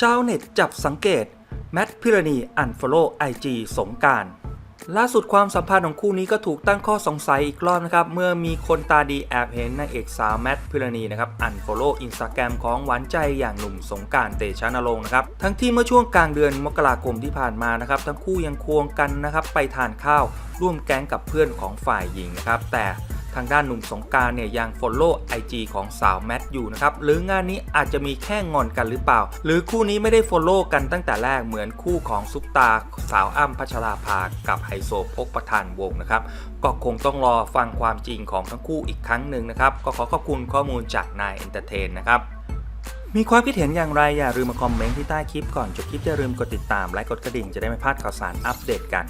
ชาวเน็ตจับสังเกต แมทพิรณีอันฟอลโล่ไอจีสงการล่าสุดความสัมพันธ์ของคู่นี้ก็ถูกตั้งข้อสงสัยอีกรอบนะครับ เมื่อมีคนตาดีแอบเห็นนางเอกสาวแมทพิรณีนะครับอันฟอลโล่อินสตาแกรมของหวานใจอย่างหนุ่มสงการเตชะนรงค์นะครับ ทั้งที่เมื่อช่วงกลางเดือนมกราคมที่ผ่านมานะครับ ทั้งคู่ยังควงกันนะครับไปทานข้าวร่วมแก๊งกับเพื่อนของฝ่ายหญิงนะครับแต่ ทางด้านหนุ่มสงการเนี่ยยังฟอลโล่ไอจของสาวแมทอยู่นะครับ หรืองานนี้อาจจะมีแค่งอนกันหรือเปล่า หรือคู่นี้ไม่ได้ฟอลโล่กันตั้งแต่แรกเหมือนคู่ของซุปตาสาวอ้ำพัชราภากับไฮโซพกประธานวงนะครับ ก็คงต้องรอฟังความจริงของทั้งคู่อีกครั้งหนึ่งนะครับ ก็ขอขอบคุณข้อมูลจากนายเอนเตอร์เทนนะครับมีความคิดเห็นอย่างไรอย่าลืมมาคอมเมนต์ที่ใต้คลิปก่อนจบคลิปอย่าลืมกดติดตามและกดกระดิ่งจะได้ไม่พลาดข่าวสารอัปเดตกัน